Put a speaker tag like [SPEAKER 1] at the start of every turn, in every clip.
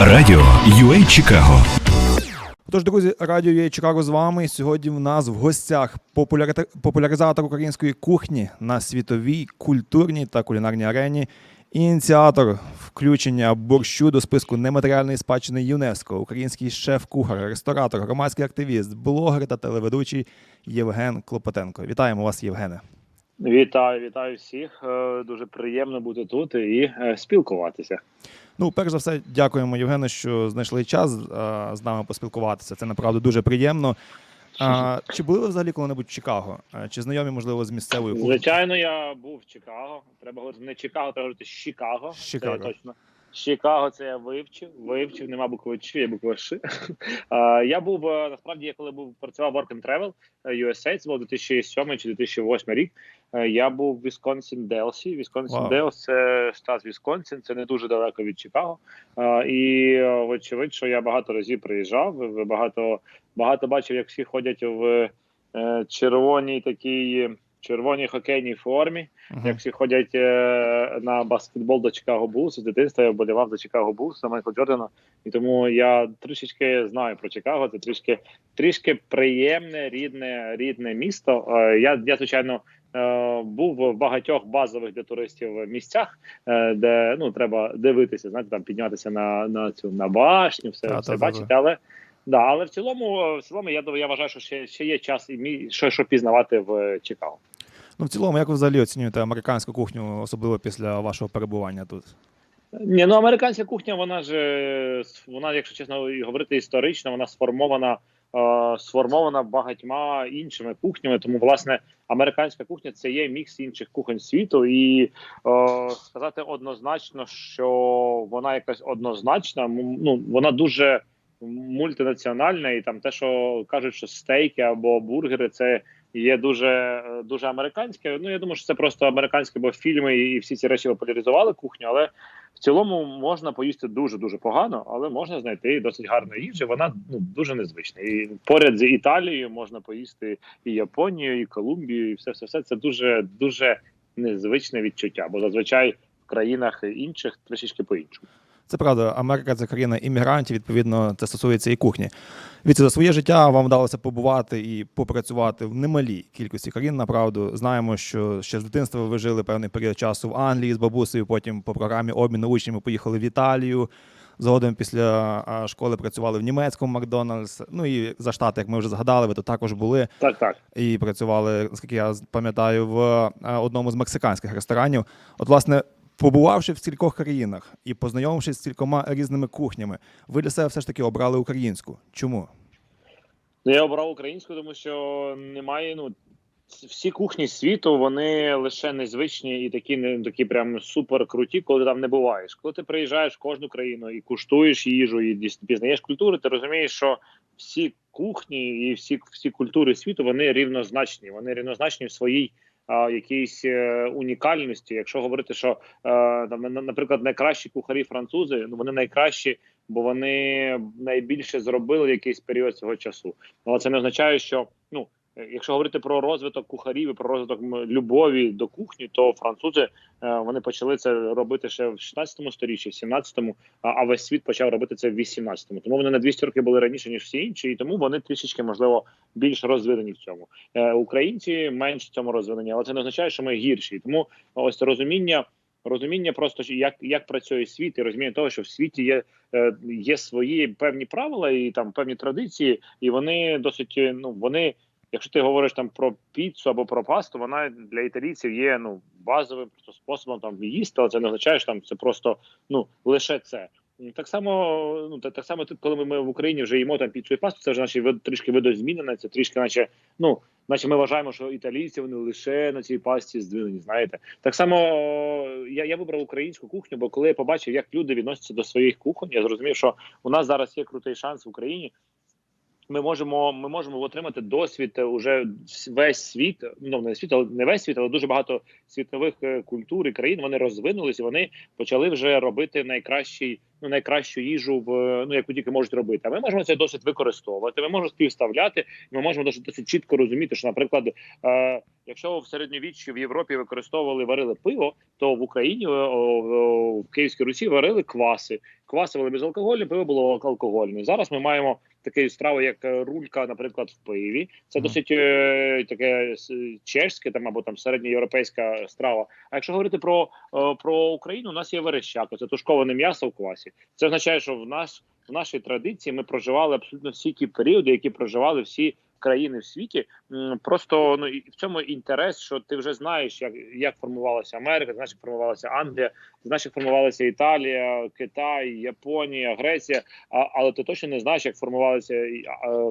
[SPEAKER 1] Радіо UA Чикаго
[SPEAKER 2] Тож, друзі, радіо є Чикаго з вами. Сьогодні в нас в гостях популяризатор української кухні на світовій культурній та кулінарній арені. Ініціатор включення борщу до списку нематеріальної спадщини ЮНЕСКО, український шеф-кухар, ресторатор, громадський активіст, блогер та телеведучий Євген Клопотенко. Вітаємо вас, Євгене.
[SPEAKER 3] Вітаю, вітаю всіх. Е, Дуже приємно бути тут і е, спілкуватися.
[SPEAKER 2] Ну, перш за все, дякуємо, Євгене, що знайшли час з нами поспілкуватися. Це направду дуже приємно. А, чи були ви взагалі коли-небудь в Чикаго? Чи знайомі, можливо, з місцевою?
[SPEAKER 3] Звичайно, я був в Чикаго. Треба говорити не Чикаго, треба говорити Чикаго.
[SPEAKER 2] Чикаго.
[SPEAKER 3] Це точно. Чикаго це я вивчив, вивчив, нема букви Ч, є буква Ш. Я був е, насправді, я коли був працював Work and Travel е, USA, це був 2007 чи 2008 рік. е, Я був в Вісконсін Делсі. Вісконсін. Делс це штат Вісконсін, це не дуже далеко від Чикаго. І вочевидь, що я багато разів приїжджав. Багато багато бачив, як всі ходять в червоній такій червоній хокейній формі.
[SPEAKER 2] Мгм.
[SPEAKER 3] Як всі ходять е, на баскетбол до Чикаго Булс, з дитинства я вболівав за Чикаго Булс, за Майкла Джордана. І тому я трішечки знаю про Чикаго. Це трішки трішки приємне, рідне, рідне місто. Е, я, я звичайно. е, Був в багатьох базових для туристів місцях, е, де ну треба дивитися, знаєте, там піднятися на, на цю на башню, все,
[SPEAKER 2] Та,
[SPEAKER 3] все
[SPEAKER 2] та, та,
[SPEAKER 3] бачити. Але да, але в цілому, в цілому, я я вважаю, що ще, ще є час і мі що, що пізнавати в Чикаго.
[SPEAKER 2] Ну, в цілому, як ви взагалі оцінюєте американську кухню, особливо після вашого перебування тут?
[SPEAKER 3] Ні, ну американська кухня, вона ж е, вона, якщо чесно говорити історично, вона сформована е, сформована багатьма іншими кухнями. Тому, власне, американська кухня це є мікс інших кухонь світу, і е, сказати однозначно, що вона якась однозначна, ну вона дуже мультинаціональна, і там те, що кажуть, що стейки або бургери, це є дуже е, дуже американське. Ну я думаю, що це просто американське, бо фільми і всі ці речі популяризували кухню, але в цілому можна поїсти дуже дуже погано, але можна знайти досить гарну їжу. Вона ну дуже незвична. І поряд з Італією можна поїсти і Японію, і Колумбію, і все, все, все це дуже дуже незвичне відчуття. Бо зазвичай в країнах інших трішечки по-іншому.
[SPEAKER 2] Це правда, Америка це країна іммігрантів, відповідно, це стосується і кухні. Від за своє життя вам вдалося побувати і попрацювати в немалій кількості країн. Направду знаємо, що ще з дитинства ви жили певний період часу в Англії з бабусею. Потім по програмі обміну учнями поїхали в Італію. Згодом після школи працювали в німецькому Макдональдс. Ну і за штати, як ми вже згадали, ви тут також були
[SPEAKER 3] Так, так.
[SPEAKER 2] і працювали, наскільки я пам'ятаю, в одному з мексиканських ресторанів. От, власне, побувавши в стількох країнах і познайомившись з кількома різними кухнями, ви для себе все ж таки обрали українську. Чому?
[SPEAKER 3] Ну, я обрав українську, тому що немає. Ну всі кухні світу вони лише незвичні і такі не такі прям супер круті, коли там не буваєш. Коли ти приїжджаєш в кожну країну і куштуєш їжу, і пізнаєш культуру, ти розумієш, що всі кухні і всі, всі культури світу вони рівнозначні. Вони рівнозначні в своїй. Якійсь е, унікальності, якщо говорити, що е, там, наприклад, найкращі кухарі французи, ну вони найкращі, бо вони найбільше зробили якийсь період свого часу. Але це не означає, що Якщо говорити про розвиток кухарів і про розвиток любові до кухні, то французи е, вони почали це робити ще в 16 сторіччі, в 17-му, а, весь світ почав робити це в 18-му. Тому вони на 200 років були раніше ніж всі інші, і тому вони трішечки можливо більш розвинені в цьому. Е, українці менш в цьому розвинені, але це не означає, що ми гірші. Тому ось розуміння. Розуміння просто як, як працює світ, і розуміння того, що в світі є, е, є свої певні правила і там певні традиції, і вони досить е, ну вони, якщо ти говориш там про піцу або про пасту, вона для італійців є ну базовим просто способом там їсти, але це не означає, що там це просто ну лише це. Так само, ну так, так само тут, коли ми, в Україні вже їмо там піцу і пасту, це вже наче вид- трішки видозмінене, це трішки, наче ну, наче ми вважаємо, що італійці вони лише на цій пасті здвинені. Знаєте, так само я, я вибрав українську кухню, бо коли я побачив, як люди відносяться до своїх кухонь, я зрозумів, що у нас зараз є крутий шанс в Україні. Ми можемо ми можемо отримати досвід е, уже весь світ. Ну не світ, але не весь світ, але дуже багато світових е, культур і країн. Вони розвинулися. Вони почали вже робити найкращий. Ну, найкращу їжу в ну яку тільки можуть робити. А ми можемо цей досвід використовувати. Ми можемо співставляти. Ми можемо досить, досить чітко розуміти, що, наприклад, е, якщо в середньовіччі в Європі використовували варили пиво, то в Україні в Київській Русі варили кваси. Кваси були безалкогольні, пиво було алкогольне. Зараз ми маємо такі страви, як е, рулька, наприклад, в пиві. Це досить е, таке чешське там або там середньоєвропейська страва. А якщо говорити про, е, про Україну, у нас є верещак, це тушковане м'ясо в квасі. Це означає, що в нас в нашій традиції ми проживали абсолютно всі ті періоди, які проживали всі країни в світі. Просто ну і в цьому інтерес, що ти вже знаєш, як, як формувалася Америка, знаєш, як формувалася Англія, знаєш, як формувалася Італія, Китай, Японія, Греція. А, але ти точно не знаєш, як формувалася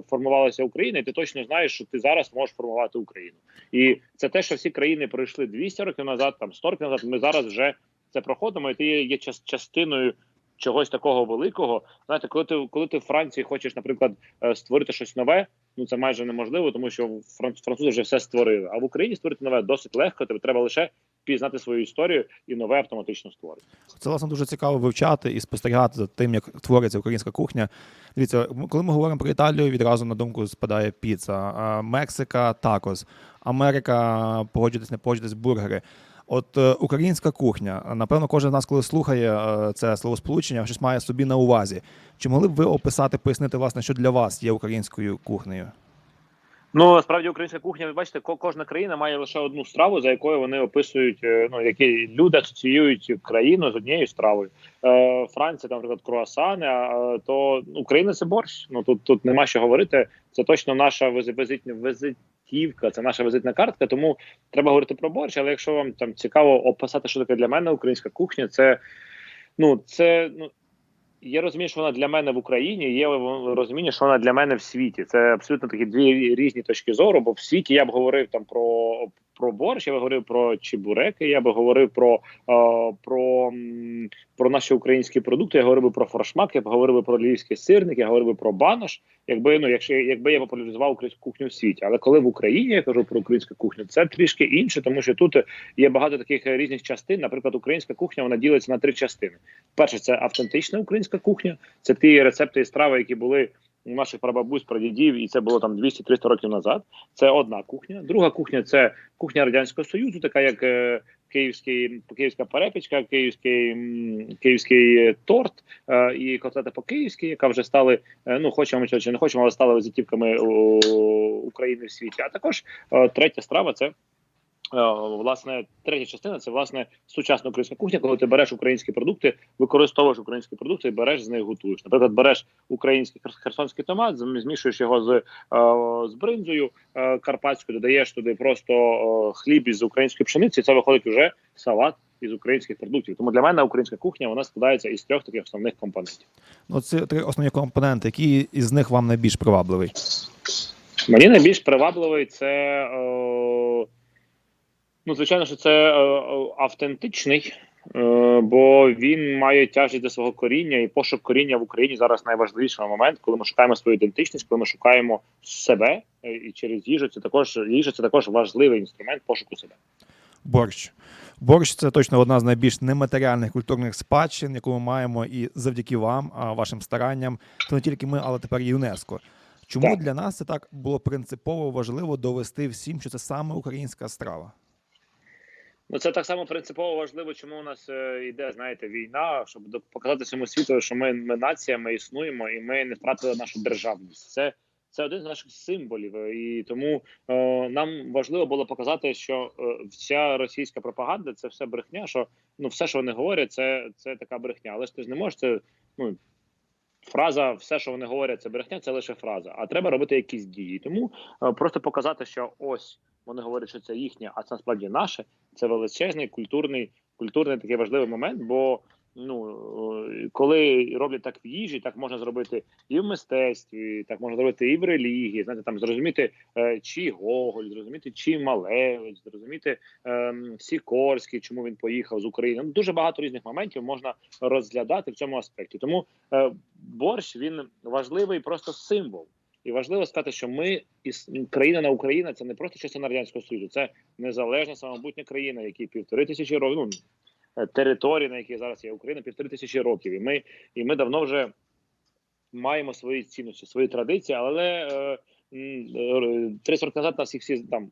[SPEAKER 3] формувалася Україна, і ти точно знаєш, що ти зараз можеш формувати Україну. І це те, що всі країни пройшли 200 років назад, там 100 років назад. Ми зараз вже це проходимо, і ти є, є час- частиною. Чогось такого великого, знаєте, коли ти коли ти в Франції хочеш, наприклад, е, створити щось нове, ну це майже неможливо, тому що фран- французи вже все створили. А в Україні створити нове досить легко. Тобі треба лише пізнати свою історію і нове автоматично створити.
[SPEAKER 2] Це власне дуже цікаво вивчати і спостерігати за тим, як твориться українська кухня. Дивіться, коли ми говоримо про Італію, відразу на думку спадає піца, Мексика такос, Америка, погоджуйтесь, не погоджуйтесь, бургери. От е, українська кухня, напевно, кожен з нас, коли слухає е, це словосполучення, щось має собі на увазі. Чи могли б ви описати, пояснити, власне, що для вас є українською кухнею?
[SPEAKER 3] Ну справді українська кухня, ви бачите, ко- кожна країна має лише одну страву, за якою вони описують, е, ну які люди асоціюють країну з однією стравою. Е, Франція, там, наприклад, круасани, а то Україна це борщ. Ну тут тут нема що говорити. Це точно наша визи- визитня визитівка, це наша визитна картка. Тому треба говорити про борщ. Але якщо вам там цікаво описати, що таке для мене українська кухня, це ну це ну. Я розумію, що вона для мене в Україні, є розуміння, що вона для мене в світі. Це абсолютно такі дві різні точки зору. Бо в світі я б говорив там про, про борщ, я б говорив про чебуреки, я б говорив про, е, про, про наші українські продукти. Я говорив би про форшмак, я б говорив би про львівський сирник, я говорив би про банош. Якби ну, якщо якби я популяризував українську кухню в світі, але коли в Україні я кажу про українську кухню, це трішки інше, тому що тут є багато таких різних частин. Наприклад, українська кухня вона ділиться на три частини. Перше, це автентична українська кухня, це ті рецепти і страви, які були наших прабабусь, прадідів, і це було там 200-300 років назад. Це одна кухня. Друга кухня це кухня радянського союзу, така як е, київський київська перепічка, київський київський е, торт е, і котлета по київськи, яка вже стали ну хочемо чи не хочемо, але стали визитівками України в світі. А також третя страва це. Е, Власне, третя частина це власне сучасна українська кухня, коли ти береш українські продукти, використовуєш українські продукти і береш з них готуєш. Наприклад, береш український херсонський томат, змішуєш його з, е, з бринзою е, карпатською, додаєш туди просто хліб із української пшениці. і Це виходить уже салат із українських продуктів. Тому для мене українська кухня вона складається із трьох таких основних компонентів.
[SPEAKER 2] Ну, це три основні компоненти. Який із них вам найбільш привабливий?
[SPEAKER 3] Мені найбільш привабливий це. Е, ну, звичайно, що це е, е, автентичний, е, бо він має тяжість до свого коріння, і пошук коріння в Україні зараз найважливіший момент, коли ми шукаємо свою ідентичність, коли ми шукаємо себе і через їжу. Це також їжа це також важливий інструмент пошуку себе.
[SPEAKER 2] Борщ. Борщ це точно одна з найбільш нематеріальних культурних спадщин, яку ми маємо, і завдяки вам, вашим старанням, то не тільки ми, але тепер ЮНЕСКо. Чому
[SPEAKER 3] Так.
[SPEAKER 2] для нас це так було принципово важливо довести всім, що це саме українська страва?
[SPEAKER 3] Ну це так само принципово важливо, чому у нас е, йде, знаєте, війна, щоб показати всьому світу, що ми, ми нація, ми існуємо, і ми не втратили нашу державність. Це це один з наших символів, е, і тому е, нам важливо було показати, що е, вся російська пропаганда це все брехня. Що ну все, що вони говорять, це, це така брехня. Але ж ти ж не можеш це. Ну фраза, все, що вони говорять, це брехня, це лише фраза. А треба робити якісь дії. Тому е, просто показати, що ось вони говорять, що це їхнє, а це насправді наше. Це величезний культурний, культурний такий важливий момент. Бо ну коли роблять так в їжі, так можна зробити і в мистецтві, так можна зробити і в релігії. Знаєте, там зрозуміти е, чи Гоголь, зрозуміти чи Малевич, зрозуміти е, Сікорський, чому він поїхав з України. Ну, дуже багато різних моментів можна розглядати в цьому аспекті. Тому е, борщ він важливий просто символ. І важливо сказати, що ми країна на Україна це не просто частина радянського союзу, це незалежна самобутня країна, які півтори тисячі років. Ну, е, території, на якій зараз є Україна, півтори тисячі років. І ми, і ми давно вже маємо свої цінності, свої традиції, але Три м, е, 30 років назад нас їх всі там.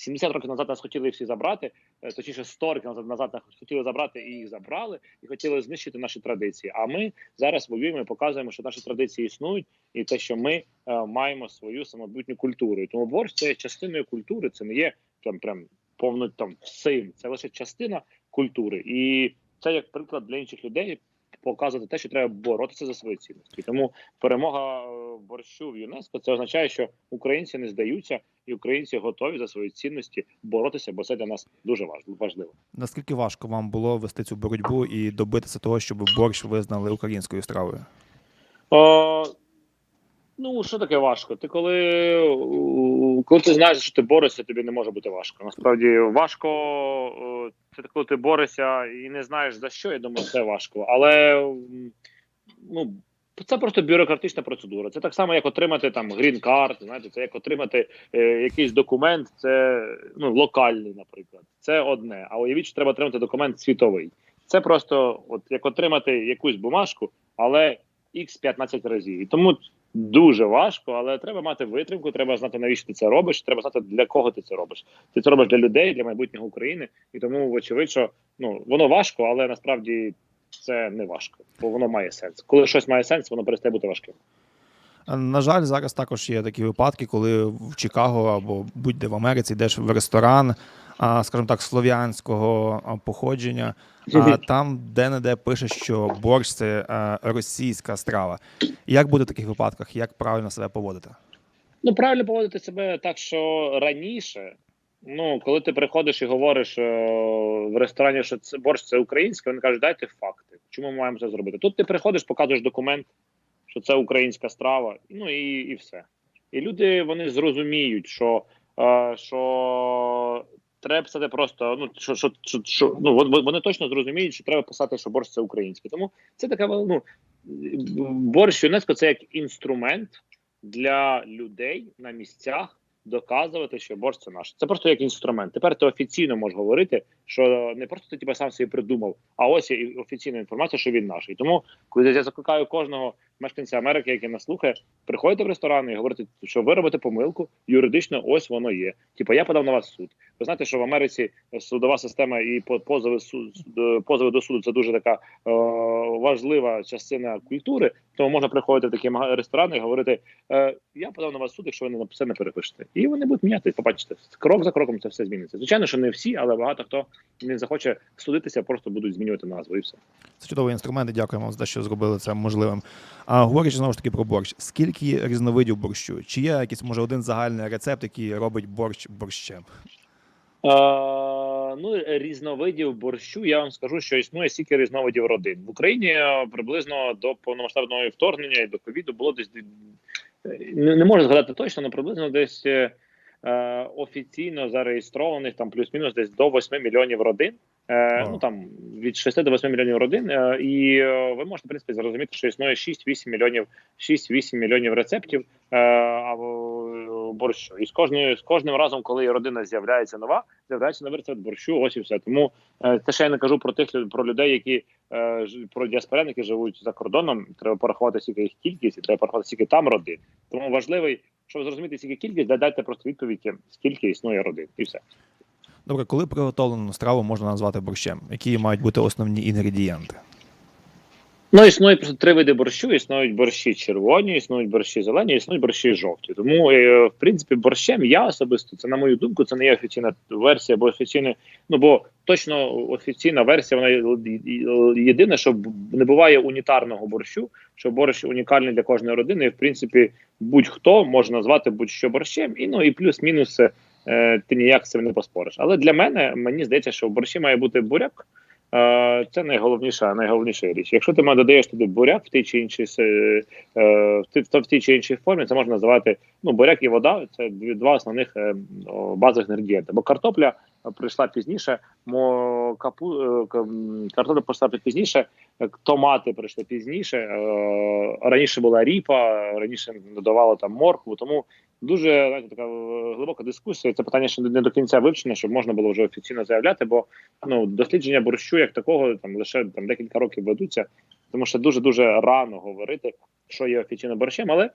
[SPEAKER 3] 70 років назад нас хотіли всі забрати, е, точніше 100 років назад назад нас хотіли забрати і їх забрали, і хотіли знищити наші традиції. А ми зараз воюємо і показуємо, що наші традиції існують, і те, що ми е, маємо свою самобутню культуру. І тому борщ це є частиною культури, це не є там прям повно там всім. Це лише частина культури, і це як приклад для інших людей показувати те, що треба боротися за свої цінності. Тому перемога е, борщу в ЮНЕСКО це означає, що українці не здаються, і українці готові за свої цінності боротися, бо це для нас дуже важливо.
[SPEAKER 2] Наскільки важко вам було вести цю боротьбу і добитися того, щоб борщ визнали українською стравою?
[SPEAKER 3] О, ну що таке важко? Ти коли, коли ти знаєш, що ти борешся, тобі не може бути важко. Насправді важко це коли ти борешся і не знаєш за що. Я думаю, це важко. Але ну. Це просто бюрократична процедура. Це так само, як отримати там грін-карт, знаєте, це як отримати е, якийсь документ, це ну локальний, наприклад. Це одне. А уявіть, що треба отримати документ світовий. Це просто от як отримати якусь бумажку, але x 15 разів. І тому дуже важко, але треба мати витримку. Треба знати, навіщо ти це робиш. Треба знати для кого ти це робиш. Ти це робиш для людей, для майбутнього України. І тому, вочевидь, що ну воно важко, але насправді це не важко, бо воно має сенс. Коли щось має сенс, воно перестає бути важким.
[SPEAKER 2] На жаль, зараз також є такі випадки, коли в Чикаго або будь-де в Америці йдеш в ресторан, скажімо так, слов'янського походження. А там де-не-де пише, що борщ це російська страва. Як бути в таких випадках? Як правильно себе поводити?
[SPEAKER 3] Ну, правильно поводити себе так, що раніше, ну, коли ти приходиш і говориш е, в ресторані, що це борщ це українське, вони кажуть, дайте факти. Чому ми маємо це зробити? Тут ти приходиш, показуєш документ, що це українська страва, ну і, і все. І люди вони зрозуміють, що, е, що треба писати просто, ну що, що, що, що ну вон- вони точно зрозуміють, що треба писати, що борщ це українське. Тому це така ну, борщ ЮНЕСКО це як інструмент для людей на місцях доказувати, що борщ це наш. Це просто як інструмент. Тепер ти офіційно можеш говорити, що не просто ти типу, сам собі придумав, а ось і офіційна інформація, що він наш. І тому, коли я закликаю кожного мешканця Америки, які нас слухає, приходите в ресторани і говорите, що ви робите помилку, юридично ось воно є. Типу, я подав на вас суд. Ви знаєте, що в Америці судова система і по- позови су- до- позови до суду це дуже така е, важлива частина культури. Тому можна приходити в такі ресторани і говорити: е, я подав на вас суд, якщо ви не все не перепишете. І вони будуть міняти. Побачите, крок за кроком це все зміниться. Звичайно, що не всі, але багато хто не захоче судитися, просто будуть змінювати назву і все.
[SPEAKER 2] Це чудовий інструмент, дякуємо вам за те, що зробили це можливим. А говорячи знову ж таки про борщ, скільки різновидів борщу? Чи є якийсь може один загальний рецепт, який робить борщ борщем?
[SPEAKER 3] Е, ну, різновидів борщу, я вам скажу, що існує стільки різновидів родин. В Україні е, приблизно до повномасштабного вторгнення і до ковіду було десь е, не, не можу згадати точно, але приблизно десь е, е, офіційно зареєстрованих там плюс-мінус десь до 8 мільйонів родин. Е, ну там від 6 до 8 мільйонів родин. Е, і е, ви можете в принципі зрозуміти, що існує 6-8 мільйонів 6-8 мільйонів рецептів е, або борщу. І з кожною з кожним разом, коли родина з'являється нова, з'являється новий рецепт борщу. Ось і все. Тому е, це ще я не кажу про тих про людей, які е, про діаспорян, які живуть за кордоном. Треба порахувати скільки їх кількість, і треба порахувати скільки там родин. Тому важливий, щоб зрозуміти скільки кількість, да- дайте просто відповідь, скільки існує родин, і все.
[SPEAKER 2] Добре, коли приготовлену страву можна назвати борщем? Які мають бути основні інгредієнти?
[SPEAKER 3] Ну, існує просто три види борщу: існують борщі червоні, існують борщі зелені, існують борщі жовті. Тому, е, в принципі, борщем я особисто, це на мою думку, це не є офіційна версія, бо офіційне, ну бо точно офіційна версія, вона є- єдине, що не буває унітарного борщу, що борщ унікальний для кожної родини. І в принципі, будь-хто може назвати будь-що борщем, і ну і плюс-мінус е, ти ніяк з цим не поспориш. Але для мене мені здається, що в борщі має бути буряк. Е, Це найголовніша, найголовніша річ. Якщо ти додаєш туди буряк в тій чи іншій е, в тій, чи іншій формі, це можна називати ну буряк і вода. Це два основних е, базових інгредієнти. Бо картопля прийшла пізніше, мо капу е, картопля прийшла пізніше, е, томати прийшли пізніше. е, Раніше була ріпа, раніше додавали там моркву. Тому дуже знаєте, така е, глибока дискусія. Це питання ще не до кінця вивчено, щоб можна було вже офіційно заявляти. Бо ну дослідження борщу як такого там лише там декілька років ведуться, тому що дуже дуже рано говорити, що є офіційно борщем, але.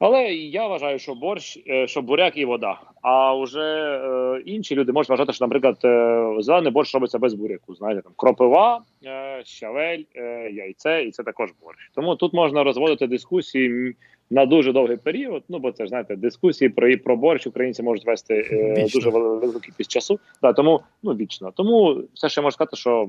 [SPEAKER 3] Але я вважаю, що борщ, е, що буряк і вода. А вже е, інші люди можуть вважати, що, наприклад, е, зелений борщ робиться без буряку. Знаєте, там кропива, е, щавель, е, яйце, і це також борщ. Тому тут можна розводити дискусії на дуже довгий період. Ну бо це ж знаєте, дискусії про і про борщ українці можуть вести е, дуже вел- велику кількість часу. Да, тому ну вічно. Тому все, ще можу сказати, що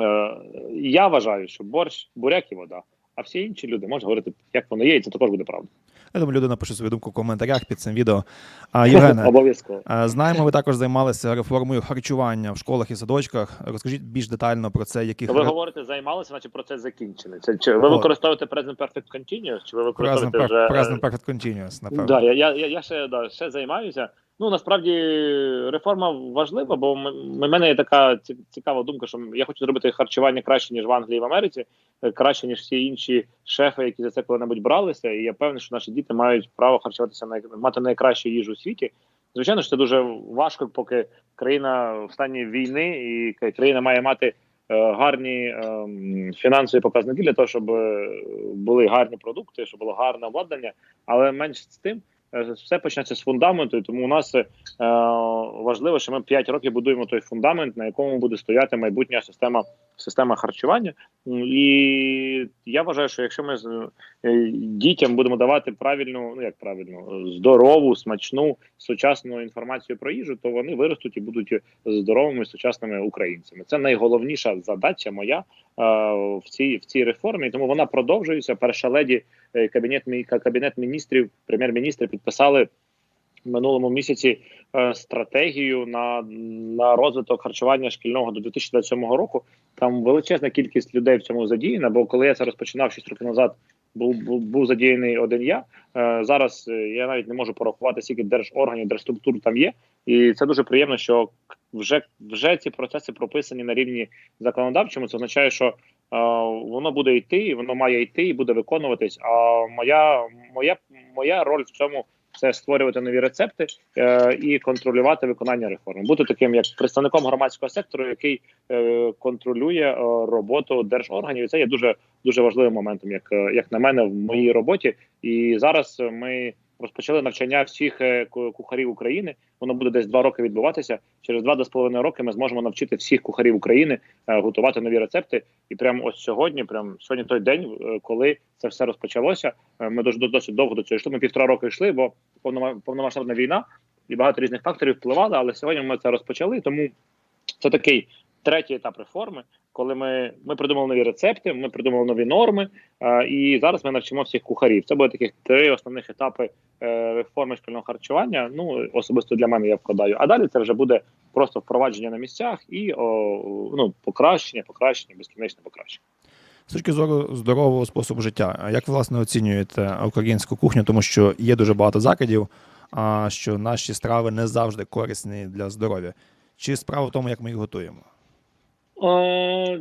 [SPEAKER 3] е, я вважаю, що борщ, буряк і вода. А всі інші люди можуть говорити, як воно є, і це також буде правда.
[SPEAKER 2] Я думаю, люди напишуть свою думку в коментарях під цим відео. А, Євгене,
[SPEAKER 3] Обов'язково.
[SPEAKER 2] знаємо, ви також займалися реформою харчування в школах і садочках. Розкажіть більш детально про це, яких
[SPEAKER 3] Ви говорите, займалися, наче процес закінчений. Це чи ви використовуєте Present Perfect Continuous, чи ви
[SPEAKER 2] Present,
[SPEAKER 3] використовуєте
[SPEAKER 2] per-
[SPEAKER 3] вже
[SPEAKER 2] present perfect continuous, напевно.
[SPEAKER 3] Да, я, я, я, я ще, да, ще займаюся. Ну насправді реформа важлива, бо в мене є така цікава думка, що я хочу зробити харчування краще ніж в Англії і в Америці, е, краще ніж всі інші шефи, які за це коли-небудь бралися. І я певний, що наші діти мають право харчуватися на мати найкращу їжу у світі. Звичайно, що це дуже важко, поки країна в стані війни, і країна має мати е, гарні ем, фінансові показники для того, щоб е, були гарні продукти, щоб було гарне обладнання. Але менш з тим, е, все почнеться з фундаменту. Тому у нас е, важливо, що ми 5 років будуємо той фундамент, на якому буде стояти майбутня система система харчування. І я вважаю, що якщо ми з- е, дітям будемо давати правильну, ну як правильно, здорову, смачну, сучасну інформацію про їжу, то вони виростуть і будуть здоровими сучасними українцями. Це найголовніша задача моя е, в цій в цій реформі. Тому вона продовжується. Перша леді е, кабінет кабінет міністрів, прем'єр-міністри підписали в минулому місяці е, стратегію на, на розвиток харчування шкільного до 2027 року. Там величезна кількість людей в цьому задіяна. Бо коли я це розпочинав 6 років назад, був був, був задіяний один я. Е, зараз е, я навіть не можу порахувати, скільки держорганів, держструктур там є. І це дуже приємно, що вже вже ці процеси прописані на рівні законодавчому. Це означає, що е, воно буде йти, воно має йти і буде виконуватись. А моя моя моя роль в цьому це створювати нові рецепти е, і контролювати виконання реформи. Бути таким як представником громадського сектору, який е, контролює е, роботу держорганів. І це є дуже дуже важливим моментом, як, е, як на мене, в моїй роботі. І зараз ми розпочали навчання всіх е, кухарів України. Воно буде десь два роки відбуватися. Через два з половиною роки ми зможемо навчити всіх кухарів України е, готувати нові рецепти. І прямо ось сьогодні, прям сьогодні той день, е, коли це все розпочалося. Ми досить довго до цього йшли. Ми півтора року йшли, бо повнома- повномасштабна війна і багато різних факторів впливали. Але сьогодні ми це розпочали. Тому це такий третій етап реформи, коли ми, ми придумали нові рецепти, ми придумали нові норми. е, і зараз ми навчимо всіх кухарів. Це буде таких три основних етапи е, реформи шкільного харчування. Ну особисто для мене я вкладаю. А далі це вже буде просто впровадження на місцях і о, ну покращення, покращення, безкінечне покращення.
[SPEAKER 2] З точки зору здорового способу життя, як власне оцінюєте українську кухню, тому що є дуже багато закидів, а що наші страви не завжди корисні для здоров'я. Чи справа в тому, як ми їх готуємо?
[SPEAKER 3] О,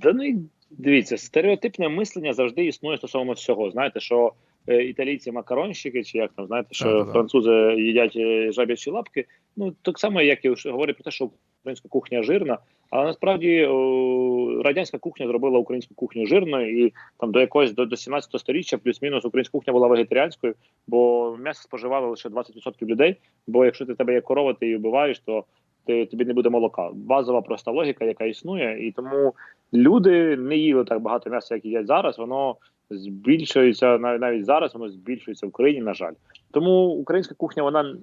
[SPEAKER 3] да ну дивіться, стереотипне мислення завжди існує стосовно всього. Знаєте, що е, італійці макаронщики, чи як там знаєте, що
[SPEAKER 2] Так-так.
[SPEAKER 3] французи їдять е, жаб'ячі лапки. Ну так само, як і говорять про те, що українська кухня жирна. Але насправді о, радянська кухня зробила українську кухню жирною, і там до якогось до, до 17 століття, плюс-мінус, українська кухня була вегетаріанською, бо м'ясо споживало лише 20% людей. Бо якщо ти тебе є корова, ти її вбиваєш, то ти, тобі не буде молока. Базова проста логіка, яка існує, і тому люди не їли так багато м'яса, як їдять зараз. Воно збільшується навіть навіть зараз. Воно збільшується в Україні. На жаль, тому українська кухня вона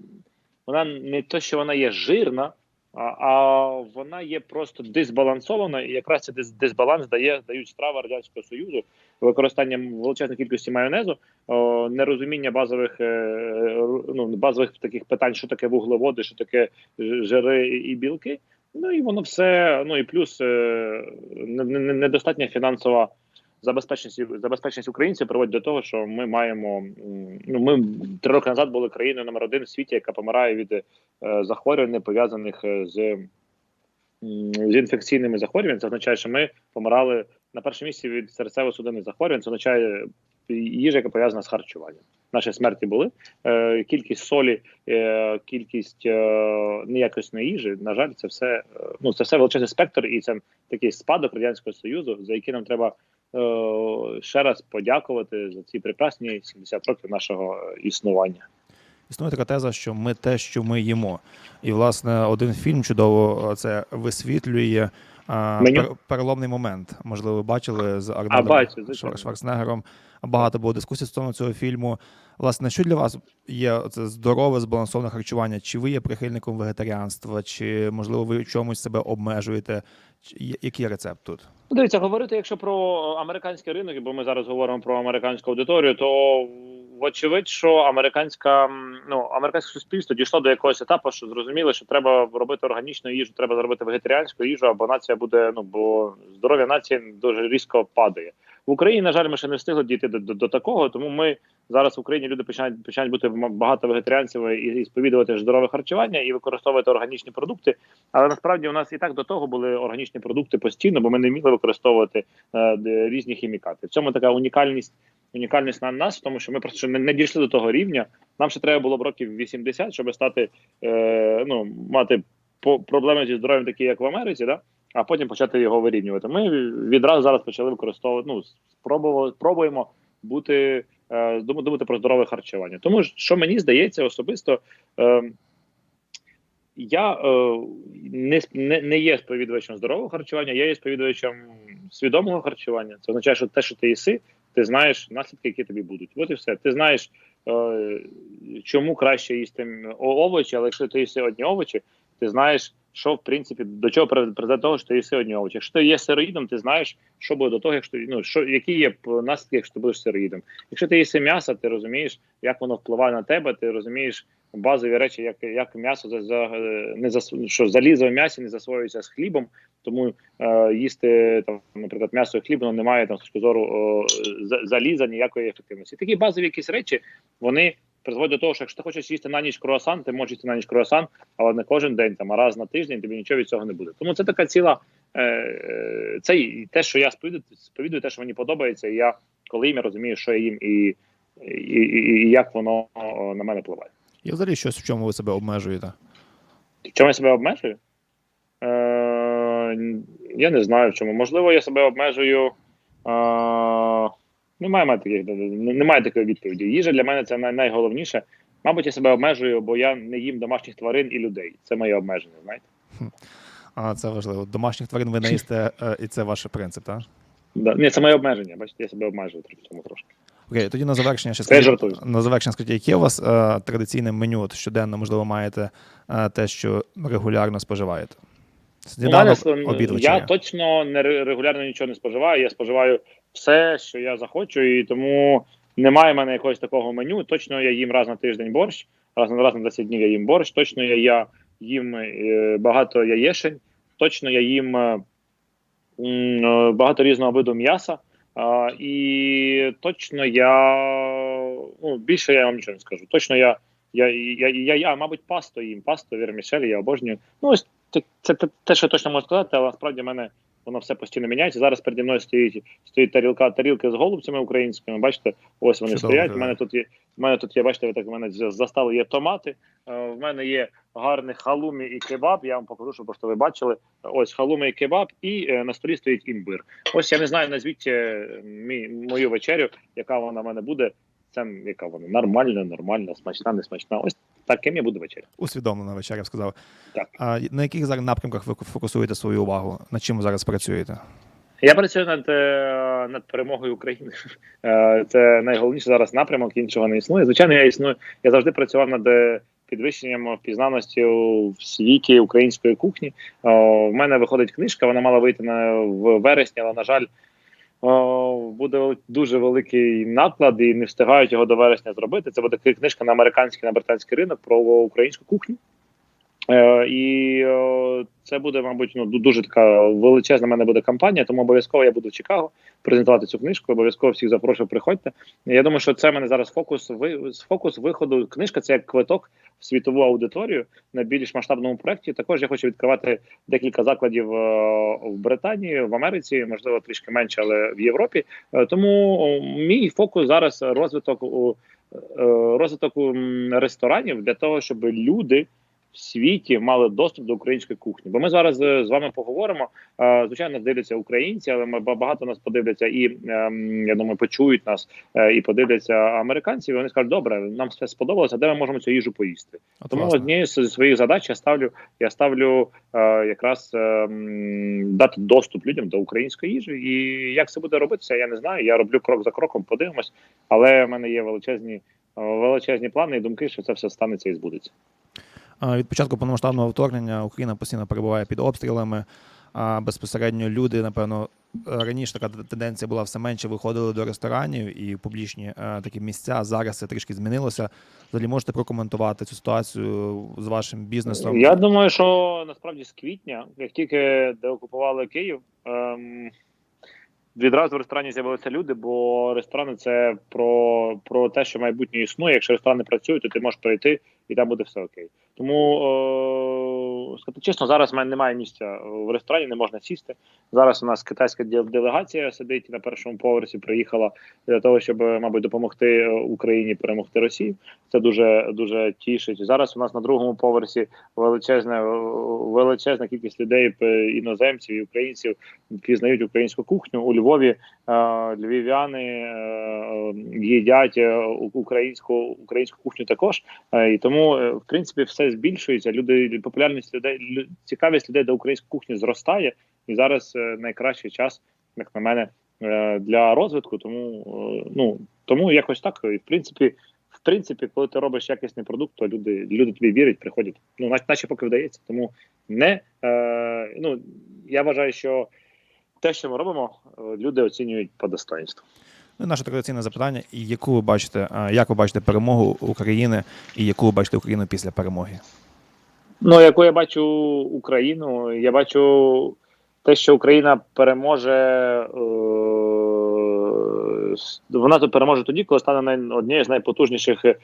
[SPEAKER 3] вона не то, що вона є жирна, а, вона є просто дисбалансована, і якраз цей дисбаланс дає дають страви радянського союзу використанням величезної кількості майонезу, нерозуміння базових е, ну, базових таких питань, що таке вуглеводи, що таке жири і білки. Ну і воно все. Ну і плюс е, не- не- не- недостатня фінансова забезпеченість забезпеченість українців приводить до того, що ми маємо ну ми три роки назад були країною номер один в світі, яка помирає від е, захворювань, пов'язаних е, з, з інфекційними захворюваннями. Це означає, що ми помирали на першому місці від серцево-судинних захворювань. Це означає їжа, яка пов'язана з харчуванням. Наші смерті були е, кількість солі, е, кількість е, неякісної їжі. На жаль, це все е, ну це все величезний спектр, і це такий спадок радянського союзу, за який нам треба ще раз подякувати за ці прекрасні 70 років нашого е, існування.
[SPEAKER 2] Існує така теза, що ми те, що ми їмо. І, власне, один фільм чудово е, це висвітлює
[SPEAKER 3] Меню?
[SPEAKER 2] переломний момент. Можливо, ви бачили з Арнольдом. Шварценеггером. Багато було дискусій стосовно цього фільму. Власне, що для вас є це здорове, збалансоване харчування? Чи ви є прихильником вегетаріанства, чи можливо ви в чомусь себе обмежуєте? Який рецепт тут?
[SPEAKER 3] Ну, Дивіться, говорити, якщо про американський ринок, бо ми зараз говоримо про американську аудиторію, то вочевидь, що американська ну американське суспільство дійшло до якогось етапу, що зрозуміло, що треба робити органічну їжу, треба зробити вегетаріанську їжу, або нація буде. Ну бо здоров'я нації дуже різко падає. В Україні, на жаль, ми ще не встигли дійти до, до, до такого, тому ми зараз в Україні люди починають починають бути багато вегетаріанців і, і сповідувати здорове харчування і використовувати органічні продукти. Але насправді у нас і так до того були органічні продукти постійно, бо ми не вміли використовувати е, різні хімікати. В цьому така унікальність. Унікальність на нас, тому що ми просто ще не, не дійшли до того рівня. Нам ще треба було б років 80, щоб стати е, ну мати по проблеми зі здоров'ям, такі як в Америці, да? А потім почати його вирівнювати. Ми відразу зараз почали використовувати. Ну спробували спробуємо бути е, думати про здорове харчування. Тому що мені здається особисто. Е, я е, не, не є сповідувачем здорового харчування, я є сповідувачем свідомого харчування. Це означає, що те, що ти їси, ти знаєш наслідки, які тобі будуть. От і все. Ти знаєш, е, чому краще їсти овочі, але якщо ти їси одні овочі, ти знаєш, що в принципі до чого при- призведе того, що ти їси одні овочі. Якщо ти є сироїдом, ти знаєш, що буде до того, якщо ну що які є наслідки, якщо ти будеш сироїдом. Якщо ти їси м'ясо, ти розумієш, як воно впливає на тебе, ти розумієш базові речі, як, як м'ясо за, за не зас, що залізо в м'ясі не засвоюється з хлібом, тому е, їсти там, наприклад, м'ясо і хліб, воно не має там з точки зору о, заліза ніякої ефективності. Такі базові якісь речі вони призводять до того, що якщо ти хочеш їсти на ніч круасан, ти можеш їсти на ніч круасан, але не кожен день, там а раз на тиждень тобі нічого від цього не буде. Тому це така ціла е, е, це і те, що я сповідую, сповідую, те, що мені подобається, і я коли їм я розумію, що я їм і, і, і, і як воно на мене впливає.
[SPEAKER 2] Є взагалі щось, в чому ви себе обмежуєте?
[SPEAKER 3] В чому я себе обмежую? Е, я не знаю в чому. Можливо, я себе обмежую. Е, немає, таких, немає такої відповіді. Їжа для мене це найголовніше. Мабуть, я себе обмежую, бо я не їм домашніх тварин і людей. Це моє обмеження, знаєте?
[SPEAKER 2] А це важливо. Домашніх тварин ви не їсте, е, і це ваш принцип, так?
[SPEAKER 3] Да. Ні, це моє обмеження. Бачите, я себе обмежую цьому трошки.
[SPEAKER 2] Окей, тоді на завершення ще скажіть, на завершення скажіть, яке у вас е, традиційне меню От щоденно, можливо, маєте е, те, що регулярно споживаєте?
[SPEAKER 3] Мене
[SPEAKER 2] Сніданок,
[SPEAKER 3] с-
[SPEAKER 2] обід,
[SPEAKER 3] я точно не регулярно нічого не споживаю. Я споживаю все, що я захочу, і тому немає в мене якогось такого меню. Точно я їм раз на тиждень борщ, раз на раз на 10 днів я їм борщ. Точно я, я їм е, багато яєшень, точно я їм е, е, багато різного виду м'яса. А, і точно я ну, більше я вам нічого не скажу. Точно я, я, я, я, я, мабуть, пасту їм, пасту, вірмішель, я обожнюю. Ну, ось це, це, те- те, що я точно можу сказати, але насправді в мене воно все постійно міняється. Зараз переді мною стоїть стоїть тарілка тарілки з голубцями українськими. Бачите, ось вони
[SPEAKER 2] Чудово
[SPEAKER 3] стоять. У мене тут є. У мене тут є, бачите, ви так у мене застали є томати. Е, в мене є гарний халумі і кебаб. Я вам покажу, щоб просто ви бачили. Ось халумі і кебаб, і е, на столі стоїть імбир. Ось я не знаю, назвіть е, мій, мою вечерю, яка вона в мене буде. Це яка вона нормальна, нормальна, смачна, не смачна. Ось таким я буду вечеря.
[SPEAKER 2] Усвідомлена вечеря, я б сказав.
[SPEAKER 3] Так.
[SPEAKER 2] А на яких зараз напрямках ви фокусуєте свою увагу? Над чим ви зараз працюєте?
[SPEAKER 3] Я працюю над, е, над перемогою України. Е, Це найголовніше зараз напрямок, іншого не існує. Звичайно, я існую. Я завжди працював над е, підвищенням впізнавності в світі української кухні. В мене виходить книжка, вона мала вийти на в вересні, але на жаль. Буде дуже великий наклад і не встигають його до вересня зробити. Це буде книжка на американський на британський ринок про українську кухню. Е, і це буде, мабуть, ну дуже така величезна в мене буде кампанія, тому обов'язково я буду в Чикаго презентувати цю книжку. Обов'язково всіх запрошую, приходьте. Я думаю, що це в мене зараз фокус ви фокус виходу. Книжка це як квиток в світову аудиторію на більш масштабному проєкті. Також я хочу відкривати декілька закладів в Британії, в Америці, можливо, трішки менше, але в Європі. Е, Тому мій фокус зараз розвиток е, розвиток ресторанів для того, щоб люди в світі мали доступ до української кухні. Бо ми зараз е, з вами поговоримо. Е, Звичайно, нас дивляться українці, але ми ба- багато нас подивляться і ем, я думаю, почують нас е, і подивляться американці. І вони скажуть, добре, нам все сподобалося, де ми можемо цю їжу поїсти.
[SPEAKER 2] От,
[SPEAKER 3] Тому
[SPEAKER 2] власне.
[SPEAKER 3] однією з своїх задач я ставлю, я ставлю якраз е, дати доступ людям до української їжі. І як це буде робитися, я не знаю. Я роблю крок за кроком, подивимось. Але в мене є величезні, величезні плани і думки, що це все станеться і збудеться.
[SPEAKER 2] Від початку повномасштабного вторгнення Україна постійно перебуває під обстрілами. А безпосередньо люди, напевно, раніше така тенденція була все менше виходили до ресторанів і публічні е, такі місця. Зараз це трішки змінилося. Взагалі можете прокоментувати цю ситуацію з вашим бізнесом?
[SPEAKER 3] Я думаю, що насправді з квітня, як тільки деокупували Київ, ем, відразу в ресторані з'явилися люди, бо ресторани це про, про те, що майбутнє існує. Якщо ресторани працюють, то ти можеш прийти і там буде все окей. Тому е, сказати чесно, зараз в мене немає місця в ресторані, не можна сісти. Зараз у нас китайська делегація сидить на першому поверсі, приїхала для того, щоб, мабуть, допомогти е, Україні перемогти Росію. Це дуже дуже тішить. Зараз у нас на другому поверсі величезна величезна кількість людей, іноземців і українців, які знають українську кухню у Львові. е, Львів'яни е, їдять українську українську кухню також. І тому, е, в принципі, все збільшується. Люди популярність людей, цікавість людей до української кухні зростає. І зараз е, найкращий час, як на мене, е, для розвитку. Тому ну тому якось так. І в принципі, в принципі, коли ти робиш якісний продукт, то люди люди тобі вірять, приходять. Ну, наче, поки вдається. Тому не ну я вважаю, що те, що ми робимо, люди оцінюють по достоинству.
[SPEAKER 2] Ну, наше традиційне запитання: яку ви бачите, як ви бачите перемогу України, і яку ви бачите Україну після перемоги?
[SPEAKER 3] Ну, яку я бачу Україну, я бачу те, що Україна переможе. Е- вона переможе тоді, коли стане однією з найпотужніших е-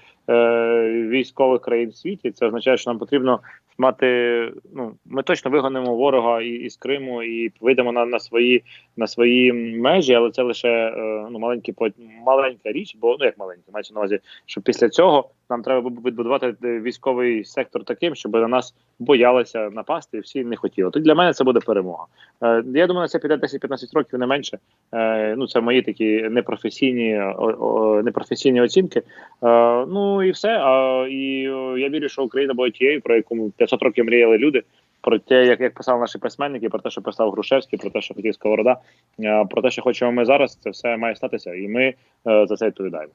[SPEAKER 3] військових країн в світі. Це означає, що нам потрібно мати. Ну, ми точно вигонимо ворога і, із Криму і вийдемо на, на свої на свої межі, але це лише е- ну, маленький по- маленька річ, бо ну як маленька, мається на увазі, що після цього нам треба відбудувати е, військовий сектор таким, щоб на нас боялися напасти, і всі не хотіли. То для мене це буде перемога. Е, я думаю, на це піде 10-15 років не менше. Е, ну це мої такі непрофесійні непрофесійні оцінки. Е, ну і все. А, і я вірю, що Україна буде тією, про яку ми 500 років мріяли люди. Про те, як, як писали наші письменники, про те, що писав Грушевський, про те, що хотів Сковорода, е, про те, що хочемо ми зараз, це все має статися, і ми е, за це відповідаємо.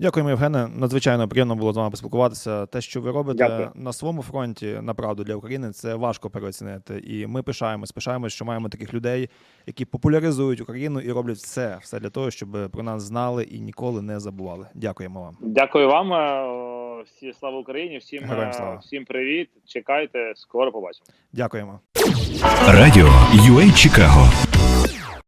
[SPEAKER 2] Дякуємо, Євгене. Надзвичайно приємно було з вами поспілкуватися. Те, що ви робите
[SPEAKER 3] Дякую.
[SPEAKER 2] на своєму фронті, направду для України, це важко переоцінити. І ми пишаємось, пишаємось, що маємо таких людей, які популяризують Україну і роблять все, все для того, щоб про нас знали і ніколи не забували. Дякуємо вам.
[SPEAKER 3] Дякую вам. е, Всі слава Україні, всім
[SPEAKER 2] Героям
[SPEAKER 3] е,
[SPEAKER 2] слава.
[SPEAKER 3] всім привіт. Чекайте, скоро побачимо.
[SPEAKER 2] Дякуємо.
[SPEAKER 1] Радіо UA Чикаго